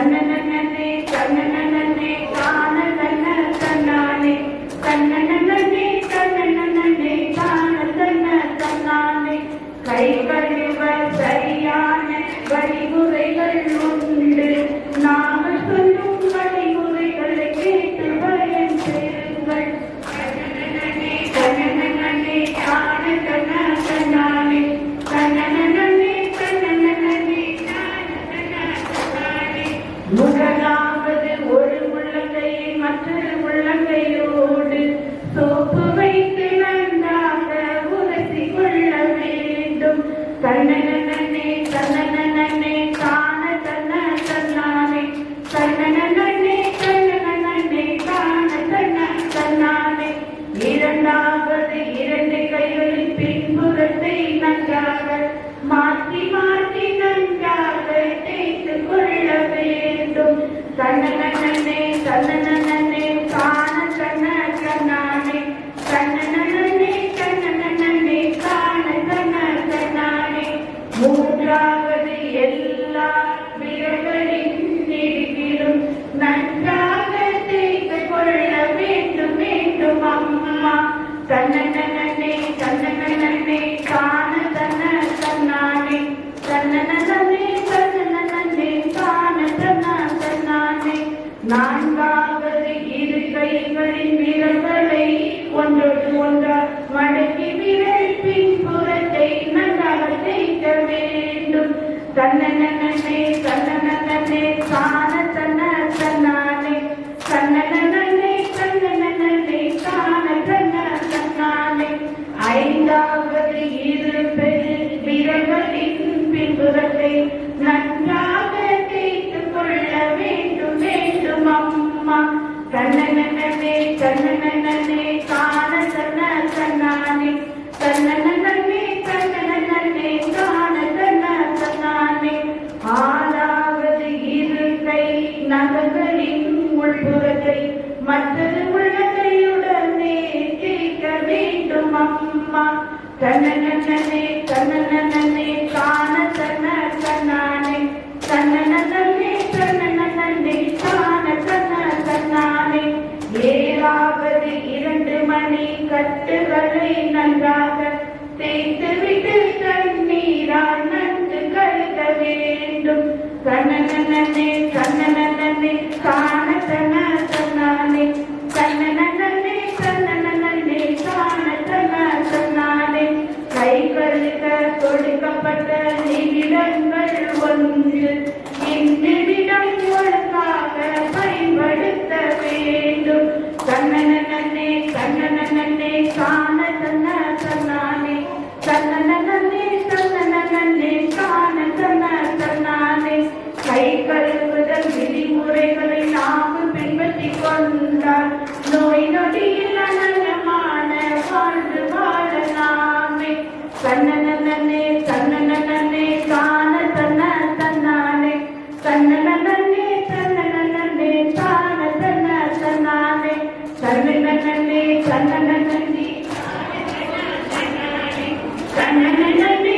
தன்னனே தன்னனே காண தன்ன தன்னானே தன்னனே மூன்றாவது எல்லா விரல்களின் நெடுகிலும் நன்றாக தேய்த்து கொள்ள வேண்டும் வேண்டும் அம்மா. தன்னனே தன்னனே காண தன்ன தன்னானே தன்னனே தன்னனே காண தன்ன தன்னானே நான்காவது வேண்டும் தன்னனே தன்னனே தன்ன தன்னானே தன்னனே தன்னனே காண தன்ன தன்னானே ஐந்தாவது இரு பெரு விரல்களின் பின்புறத்தை நன்றாக தேய்த்து கொள்ள வேண்டும் வேண்டும் அம்மா தன்னனே தன்னனே காண தன்ன தன்னானே தன்னனே தன்னனே காண தன்ன தன்னானே ஆறாவது இரு கை உள்புறத்தை மற்றது உள்ளதையுடனே கேட்க வேண்டும் அம்மா. தன்னனே தன்னனே காண தன்ன தன்னானே. தன்னனே தன்னனே காண தன்ன தன்னானே. ஏழாவது இரண்டு மணி கட்டுகளை நன்றாக தேய்த்து விட்டு தண்ணீரால் நன்கு கழுக வேண்டும். கண்ணனே கண்ணனே கொண்டால் நோய் நொடியில் அனலமான வாழ்வு வாழலாமே கண்ணனே கண்ணனே காண தன்ன தன்னானே கண்ணனே கண்ணனே காண தன்ன தன்னானே கண்ணனே கண்ணனே கண்ணனே